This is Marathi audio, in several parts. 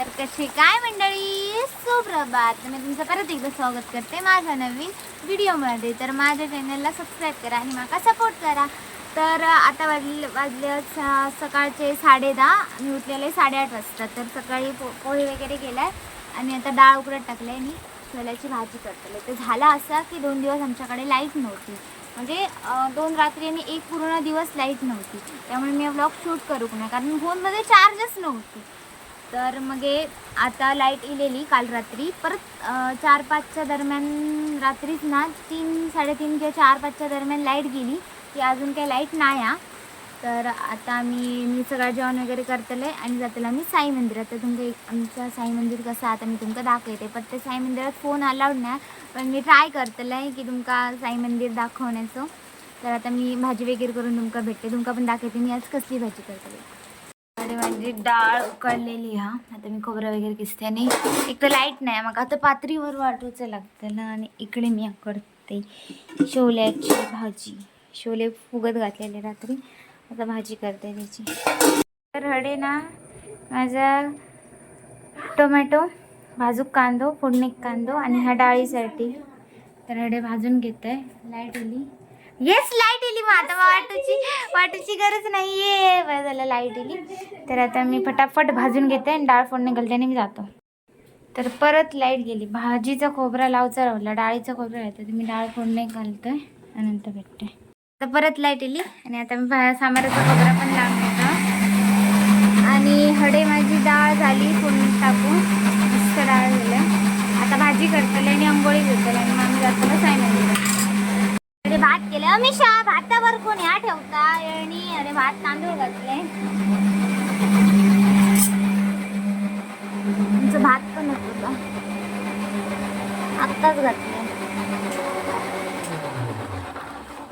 तर कसे काय मंडळी? सुप्रभात. मी तुमचं परत एकदा स्वागत करते माझ्या नवीन व्हिडिओमध्ये. तर माझ्या चॅनलला सबस्क्राईब करा आणि मला सपोर्ट करा. तर आता वाजले वाजले सकाळचे साडे दहा. मी उठलेले साडेआठ वाजता. तर सकाळी पो पोहे वगैरे केला आहे आणि आता डाळ उकडत टाकले आणि छोल्याची भाजी करतले. तर झाला असा की दोन दिवस आमच्याकडे लाइट नव्हती. म्हणजे दोन रात्री आणि एक पूर्ण दिवस लाइट नव्हती. त्यामुळे मी ब्लॉग शूट करू नाही. कारण फोनमध्ये चार्जच नव्हती. तर मग आता लाइट इलेली काल रात्री. परत चार पाचच्या दरम्यान रात्रीच ना तीन साडेतीन किंवा चार पाचच्या दरम्यान लाइट गेली की अजून काही लाइट नाही हा तर आता मी मी सगळं जेवण वगैरे करतले आणि जातले आम्ही साई मंदिरात. तर तुमचं एक आमचं साई मंदिर कसं आता मी तुमका दाखवते. पण ते साई मंदिरात फोन अलाउड नाही पण मी ट्राय करतले की तुमका साई मंदिर दाखवण्याचं. तर आता मी भाजी वगैरे करून तुमका भेटते. तुमका पण दाखवते. मी आज कसली भाजी करतले. अरे माझी डाळ उकडलेली हा. आता मी खोबरं वगैरे किसते आणि एक तर लाइट नाही मग आता पातळीवर वाटूचं लागतं ना आणि इकडे मी करते. शोल्याची भाजी. शोले फुगत घातलेले रात्री. आता भाजी करते त्याची. तर हडे ना माझा टोमॅटो भाजूक कांदो फोडणीक कांदो आणि ह्या डाळीसाठी. तर हडे भाजून घेत आहे लाइट आली. येस लाइट इली मग. आता वाटूची वाटूची गरज नाही आहे बरं झालं लाइट इली तर आता मी फटाफट भाजून घेते आणि डाळ फोडणे घालते आणि मी जातो. तर परत लाइट गेली. भाजीचा खोबरा लावचा राहिला डाळीचा खोबरा राहतो तर मी डाळ फोडणे घालतोय आणि नंतर भेटते. तर परत लाइट इली आणि आता मी भा- खोबरा पण लावून घेतो आणि हडे माझी डाळ झाली फोडणी टाकून. मस्त डाळ झालं. आता भाजी करतले आणि आंबोळी करतले आणि मग आम्ही जातो साई मंदिरात भात केले. अमिषा भातावर कोण या ठेवता येणी अरे भात तांदूळ घातले. तुमचं भात पण होत का आत्ताच घातले.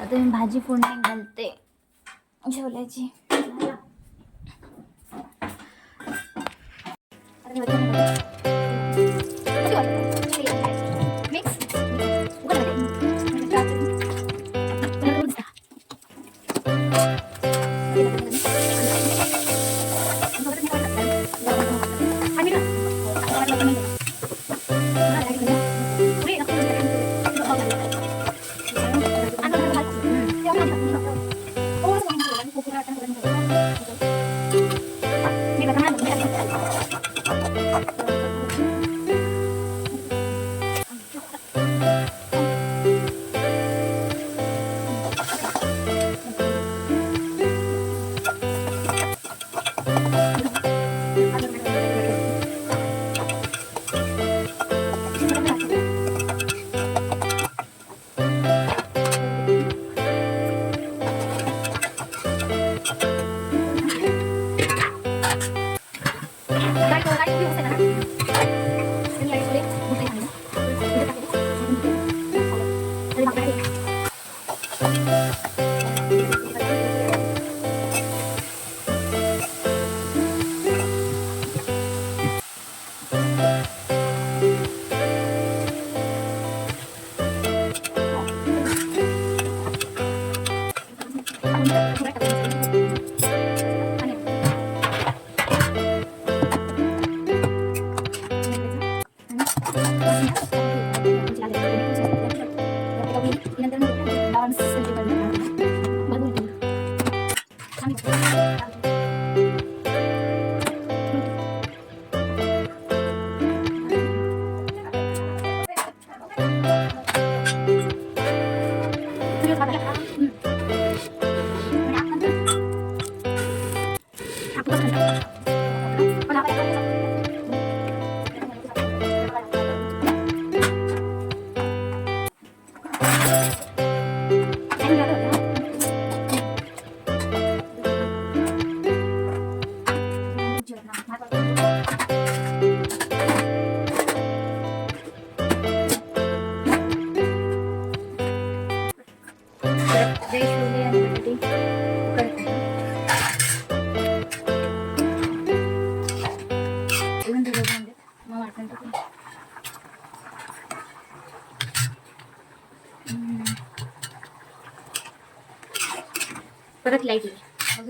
आता मी भाजी फोडणी घालते. छोल्याची अरे 自由为什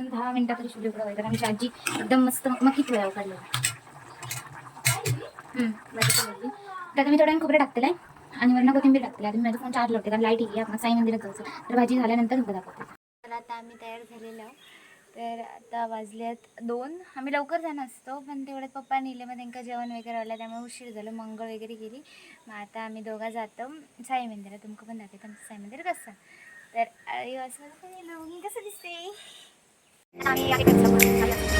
अजून दहा मिनिटात तरी शिवले कारण आमची आजी एकदम मस्त मकीत वेळा काढलेला तर आता मी थोड्या खोबरं टाकतेलं आहे आणि वरनं कोथिंबीर टाकते आता मी माझा फोन चार्ज लावते कारण लाइट येईल आपण साई मंदिरात जायचं तर भाजी झाल्यानंतर नंतर दाखवते. तर आता आम्ही तयार झालेलो तर आता वाजल्यात दोन. आम्ही लवकर जाणार असतो पण तेवढ्यात पप्पा नेले मग त्यांना जेवण वगैरे आलं त्यामुळे उशीर झालं मंगळ वगैरे गेली. मग आता आम्ही दोघा जातो. साई मंदिरात तुमकं पण दाखवतो आमचं साई मंदिर कसं तर असं मी कसं दिसते आम्ही आहे का? आम्ही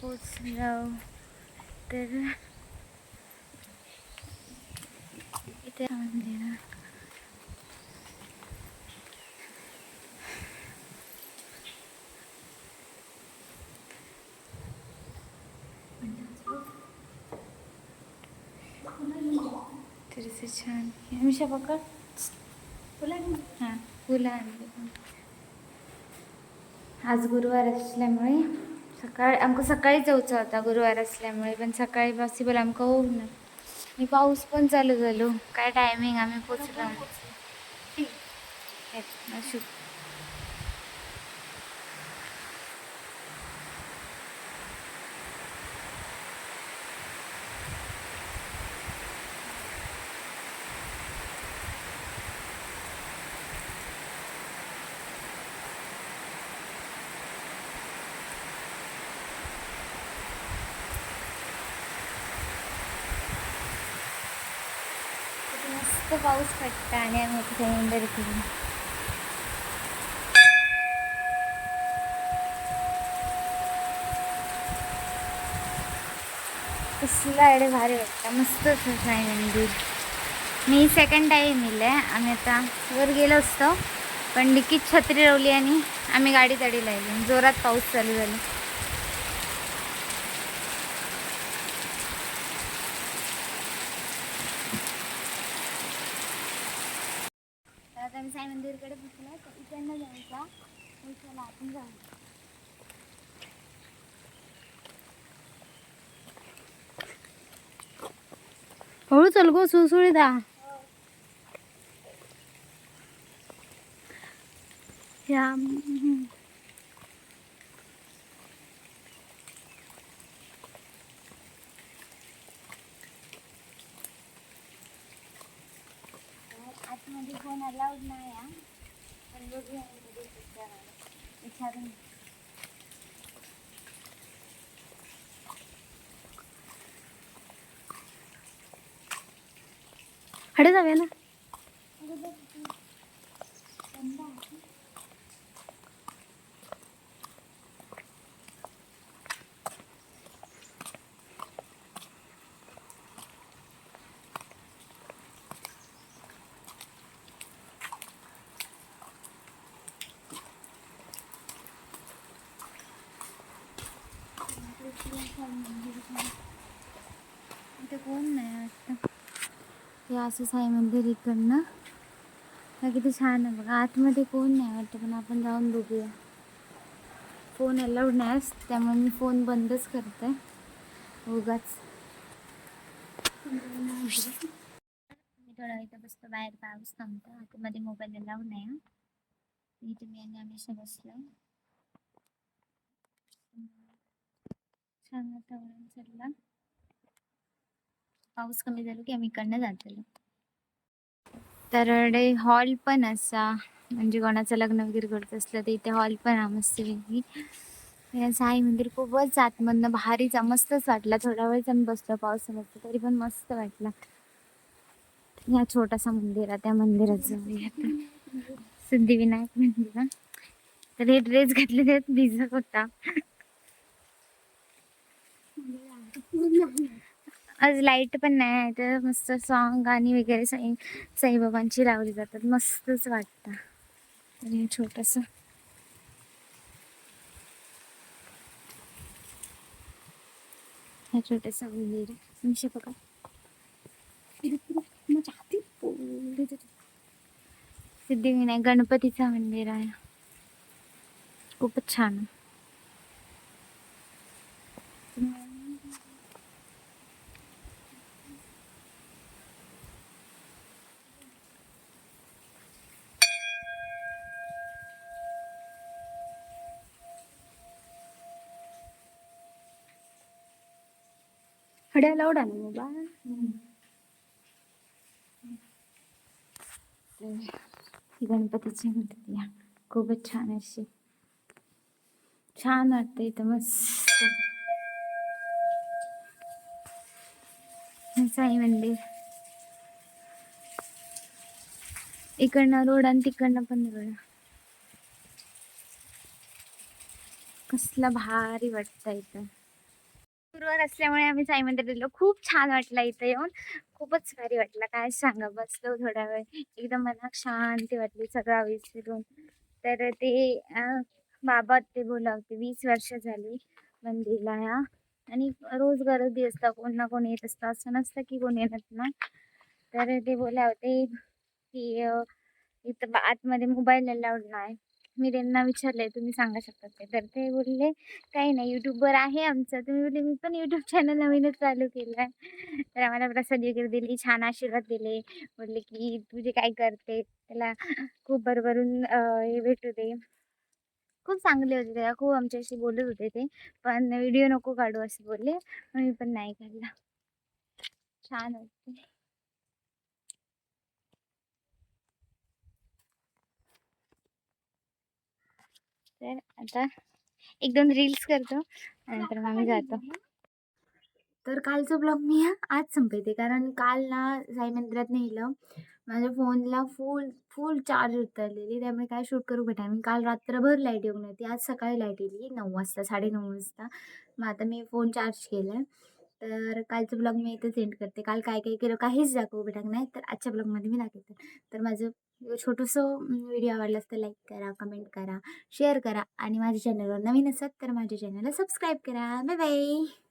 पोचलो तर इथे मंदिर तर छान हमेशा पकड हां फुलं आणली आज गुरुवार असल्यामुळे सकाळी आमकां सकाळी जाऊचा होता गुरुवार असल्यामुळे पण सकाळी पॉसिबल आमकां होऊ ना आणि पाऊस पण चालू झालो. काय टायमिंग आम्ही पोचलो जास्त पाऊस पडता आणि आम्ही इथे समुद्र केली कसला एवढे भारी वाटतं मस्तच नाही आहे मंदिर मी सेकंड टाईम येईल आम्ही आता वर गेलो असतो पण डिकीत छत्री रवली आणि आम्ही गाडी तडी लावली जोरात पाऊस चालू झाला आता मी साई मंदिरकडे पोचलो तर इकडनं जायचा. चला आपण जाऊ हळू चल गो सुळसुळीदा या म्हणजे फोन अलाउड नाही हा पण बघूया म्हणजे विचारून. हडे जाऊया ना. इथे कोण नाही वाटतं. हे असं साई मंदिर इकडनं. हा किती छान आहे बघा. आतमध्ये कोण नाही वाटतं पण आपण जाऊन बघूया. फोन अलाउड नाही त्यामुळे मी फोन बंदच करते. उगाच. मी थोडा इथं बसतो बाहेर पाऊस थांबतो. आतमध्ये मोबाईल अलाउड नाही. इथे मी आणि आम्ही बसलो. छान वातावरण चाललं. पाऊस कमी झालो की आम्ही इकडनं जातलो तर हॉल पण असा म्हणजे कोणाचं लग्न वगैरे करत असलं तर इथे हॉल पण आहे मस्त वेगळी साई मंदिर खूपच आतमधनं भारीचा मस्तच वाटला. थोडा वेळ आम्ही बसलो पावसामध्ये तरी पण मस्त वाटला. या छोटासा मंदिर आहे त्या मंदिरात जाऊया सिद्धिविनायक मंदिर तर हे ड्रेस घातलेले भिजत होता. आज लाइट पण नाही आहे तर मस्त सॉन्ग गाणी वगैरे साई साईबाबांची लावली जातात. मस्तच वाटतं. आणि हे छोटंसं छोटंसं मंदिर आहे तुमचे बघा सिद्धिविनायक गणपतीचं मंदिर आहे. खूपच छान आहे हड्या आहे ना मोबाईल गणपतीची मूर्ती खूपच छान अशी. छान वाटतं इथं मस्त. साई मंदिर. इकडनं रोड आणि तिकडनं पण रोड. कसला भारी वाटतं इथं. गुरुवार असल्यामुळे आम्ही साई मंदिर गेलो. खूप छान वाटलं इथं येऊन. खूपच भारी वाटलं. काय सांगा बसलो थोडा वेळ. एकदम मनात शांती वाटली सगळा विसरून. तर ते बाबा ते बोलावते. वीस वर्ष झाली मंदिरला ह्या आणि रोज गर्दी असतं. कोण ना कोण येत असतं. असं नसतं की कोण येत ना. तर ते बोलावते की इथं बा- आतमध्ये मोबाईल अलाउड नाही. मी त्यांना विचारले तुम्ही सांगा शकता ते तर ते बोलले काही नाही यूट्यूबवर आहे आमचं. तुम्ही बोलले मी पण यूट्यूब चॅनल नवीनच चालू केलं आहे तर आम्हाला प्रसाद वगैरे दिली छान आशीर्वाद दिले. बोलले की तुझे काय करते त्याला खूप भरभरून हे भेटू दे खूप चांगले होते त्याला खूप आमच्याशी बोलत होते ते. पण व्हिडिओ नको काढू असं बोलले. मी पण नाही काढला. छान होते. तर आता एक दोन रील्स करतो नंतर मग जातो. तर कालचं ब्लॉग मी हा आज संपवते कारण काल ना साई मंदिरात नेलं. माझ्या फोनला फुल फुल चार्ज उतरलेली. त्यामुळे काय शूट करू भेटा मी काल रात्रभर लाइट येऊन होती आज सकाळी लाइट येली. नऊ वाजता साडेनऊ वाजता. मग आता मी फोन चार्ज केला आहे तर कालचं ब्लॉग मी इथं सेंड करते. काल काय काय केलं काहीच दाखवू भेटत नाही. तर आजच्या ब्लॉगमध्ये मी दाखवते. तर माझं छोटंसं व्हिडिओ आवडला तर लाईक करा कमेंट करा शेअर करा आणि माझ्या चॅनलवर नवीन असत तर माझ्या चॅनलला सबस्क्राईब करा. Bye bye